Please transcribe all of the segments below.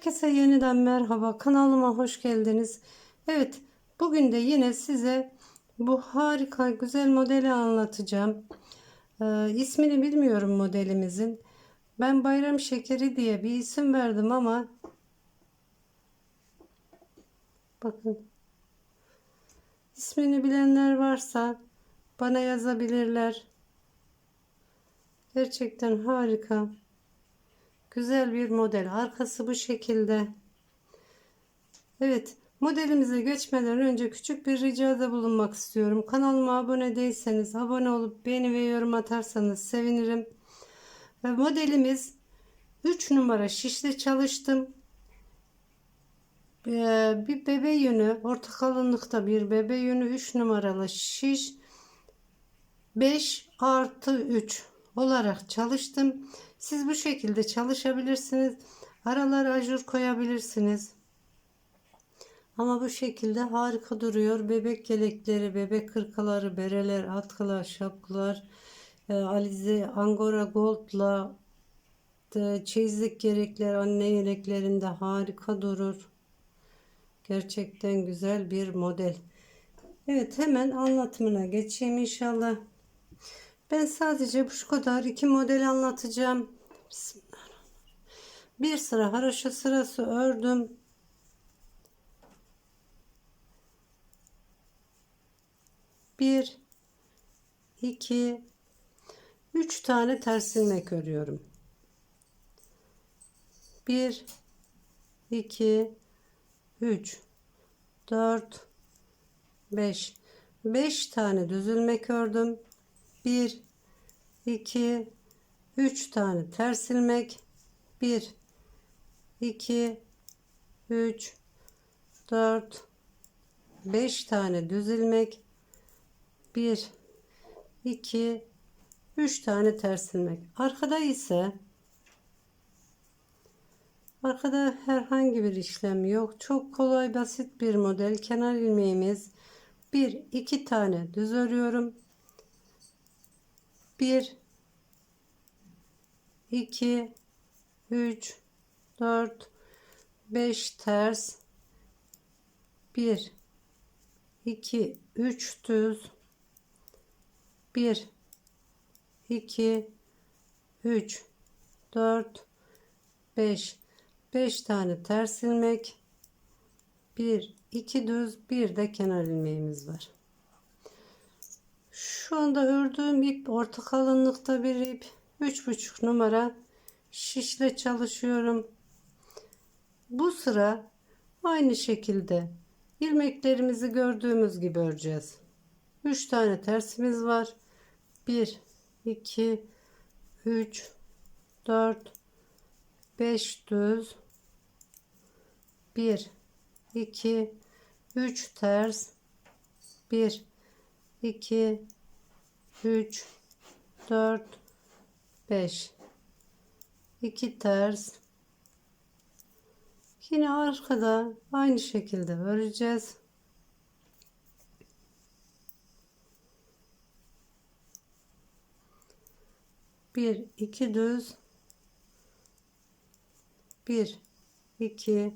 Herkese yeniden merhaba. Kanalıma hoş geldiniz. Evet, bugün de yine size bu harika güzel modeli anlatacağım. Ee, ismini bilmiyorum modelimizin. Ben bayram şekeri diye bir isim verdim ama bakın ismini bilenler varsa bana yazabilirler. Gerçekten harika. Güzel bir model. Arkası bu şekilde. Evet. Modelimize geçmeden önce küçük bir ricada bulunmak istiyorum. Kanalıma abone değilseniz abone olup beğeni ve yorum atarsanız sevinirim. Ve modelimiz 3 numara şişle çalıştım. Ee, bir bebe yünü orta kalınlıkta bir bebe yünü 3 numaralı şiş 5 artı 3 olarak çalıştım. Siz bu şekilde çalışabilirsiniz. Aralara ajur koyabilirsiniz. Ama bu şekilde harika duruyor. Bebek yelekleri, bebek kırkaları, bereler, atkılar, şapkalar, e, alize, angora goldla e, çeyizlik gerekler anne yeleklerinde harika durur. Gerçekten güzel bir model. Evet hemen anlatımına geçeyim inşallah. Ben sadece şu kadar iki model anlatacağım. Bir sıra haroşa sırası ördüm. Bir, iki, üç tane ters ilmek örüyorum. Bir, iki, üç, dört, beş. Beş tane düz ilmek ördüm. 1 2 3 tane ters ilmek. 1 2 3 4 5 tane düz ilmek. 1 2 3 tane ters ilmek. Arkada ise arkada herhangi bir işlem yok. Çok kolay basit bir model. Kenar ilmeğimiz 1 2 tane düz örüyorum 1 2 3 4 5 ters. 1 2 3 düz. 1 2 3 4 5 5 tane ters ilmek. 1 2 düz. Bir de kenar ilmeğimiz var. Şu anda ördüğüm ip orta kalınlıkta bir ip. 3,5 numara şişle çalışıyorum. Bu sıra aynı şekilde ilmeklerimizi gördüğümüz gibi öreceğiz. 3 tane tersimiz var. 1 2 3 4 5 düz 1 2 3 ters 1 2 3 4 5 2 ters. Yine arkada aynı şekilde öreceğiz bir iki düz. Bir iki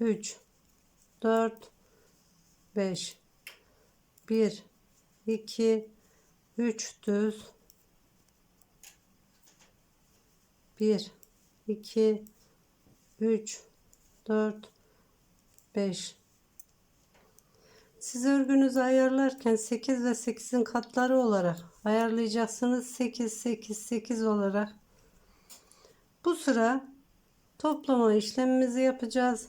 üç dört beş. Bir 2 3 düz. 1 2 3 4 5 siz örgünüzü ayarlarken 8 ve 8'in katları olarak ayarlayacaksınız. 8 8 8 olarak. Bu sıra toplama işlemimizi yapacağız.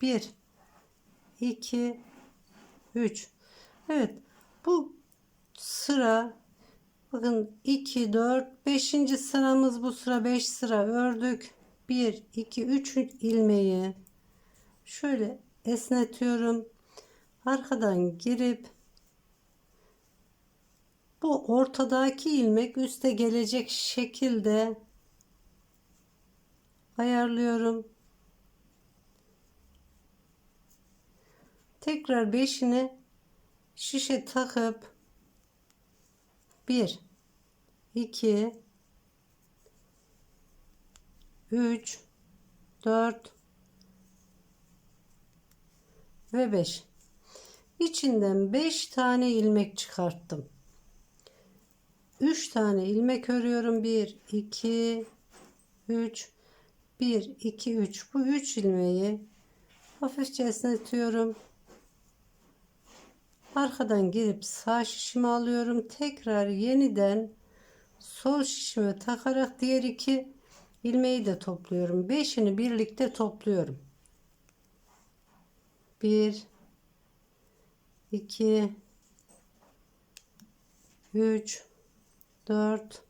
1 2 3 Evet bu sıra bakın 2 4 5. sıramız bu sıra 5 sıra. Ördük. 1 2 3 ilmeği. Şöyle esnetiyorum. Arkadan girip bu ortadaki ilmek üste gelecek şekilde ayarlıyorum. Tekrar 5'ini şişe takıp 1 2 3 4 ve 5. İçinden 5 tane ilmek çıkarttım. 3 tane ilmek örüyorum. 1 2 3 1 2 3 bu 3 ilmeği hafifçe esnetiyorum. Arkadan girip sağ şişimi alıyorum. Tekrar yeniden sol şişime takarak diğer iki ilmeği de topluyorum. Beşini birlikte topluyorum. 1 2 3 4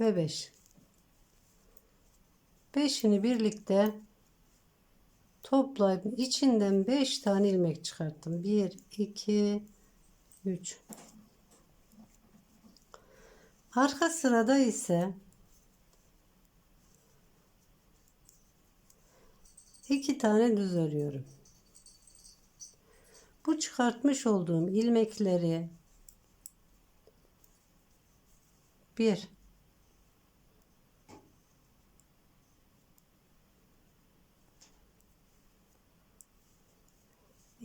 ve 5 beşini birlikte toplayıp içinden 5 tane ilmek çıkarttım. 1 2 3 arka sırada ise iki tane düz örüyorum. Bu çıkartmış olduğum ilmekleri bir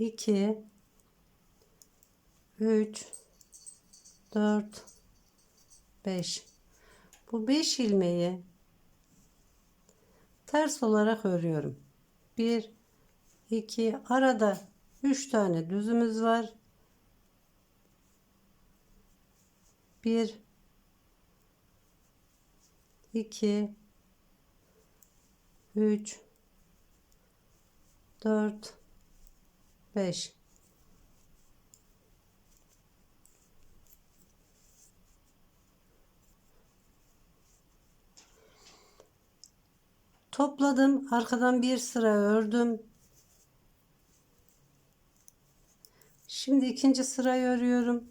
iki. Üç. Dört. Beş. Bu beş ilmeği ters olarak örüyorum. Bir iki. Arada üç tane düzümüz var. Bir 2 3 4 5 Topladım. Arkadan bir sıra ördüm. Şimdi ikinci sırayı örüyorum.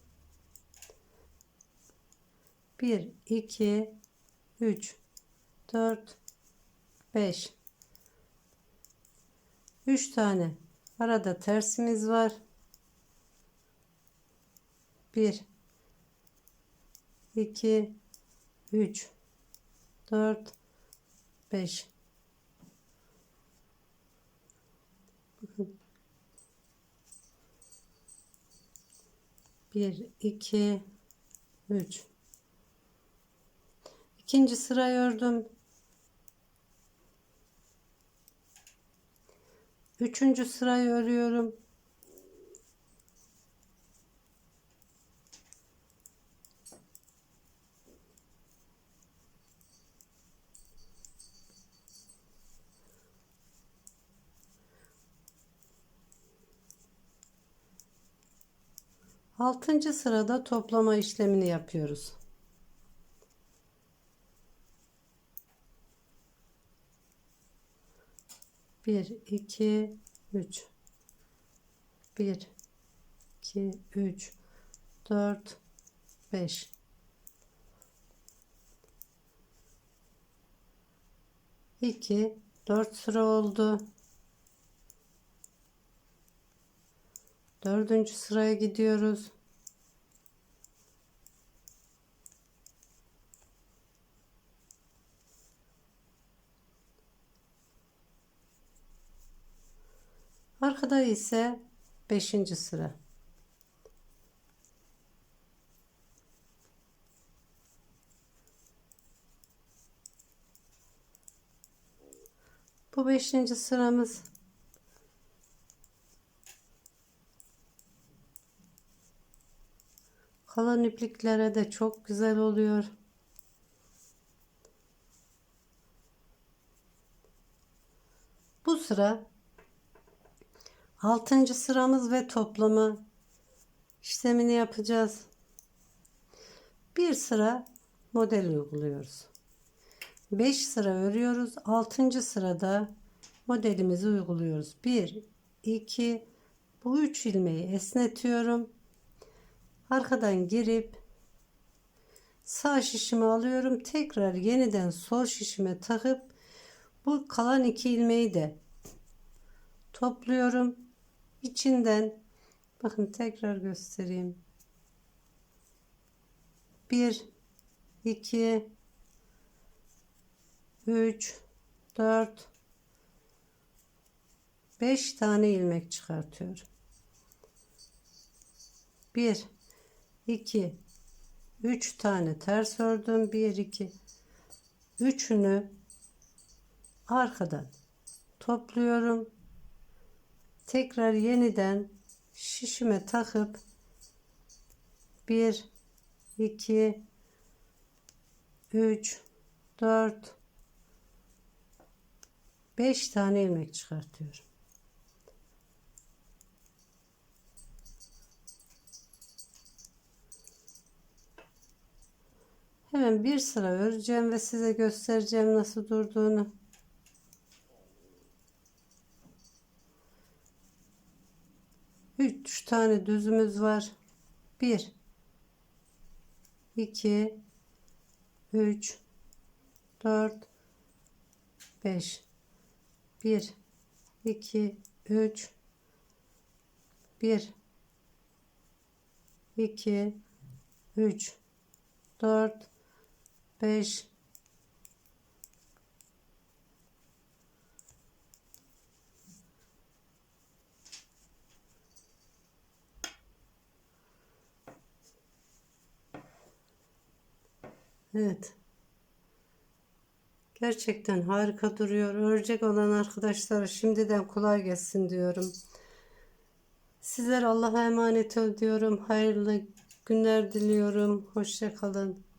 1 2 3 4 5 3 tane arada tersimiz var. 1 2 3 4 5 1 2 3 İkinci sırayı ördüm. Üçüncü sırayı örüyorum. Altıncı sırada toplama işlemini yapıyoruz. 1 2 3 1 2 3 4 5 2 4 sıra oldu. Dördüncü sıraya gidiyoruz. Arkada ise 5. sıra. Bu 5. sıramız kalan ipliklere de çok güzel oluyor. Bu sıra Altıncı sıramız ve toplama işlemini yapacağız. Bir sıra model uyguluyoruz. 5 sıra örüyoruz. 6. sırada modelimizi uyguluyoruz. 1 2 bu 3 ilmeği esnetiyorum. Arkadan girip sağ şişimi alıyorum. Tekrar yeniden sol şişime takıp bu kalan iki ilmeği de topluyorum içinden bakın tekrar göstereyim. 1 2 3 4 5 tane ilmek çıkartıyorum. 1 2 3 tane ters ördüm. 1 2 üçünü arkadan topluyorum. Tekrar yeniden şişime takıp 1 2 3 4 5 tane ilmek çıkartıyorum. Hemen bir sıra öreceğim ve size göstereceğim nasıl durduğunu. Üç tane düzümüz var. Bir, iki, üç, dört, beş. Bir, iki, üç, bir, iki, üç, dört, 5 Evet. Gerçekten harika duruyor. Örecek olan arkadaşlara şimdiden kolay gelsin diyorum. Sizler Allah'a emanet ediyorum. Hayırlı günler diliyorum. Hoşça kalın.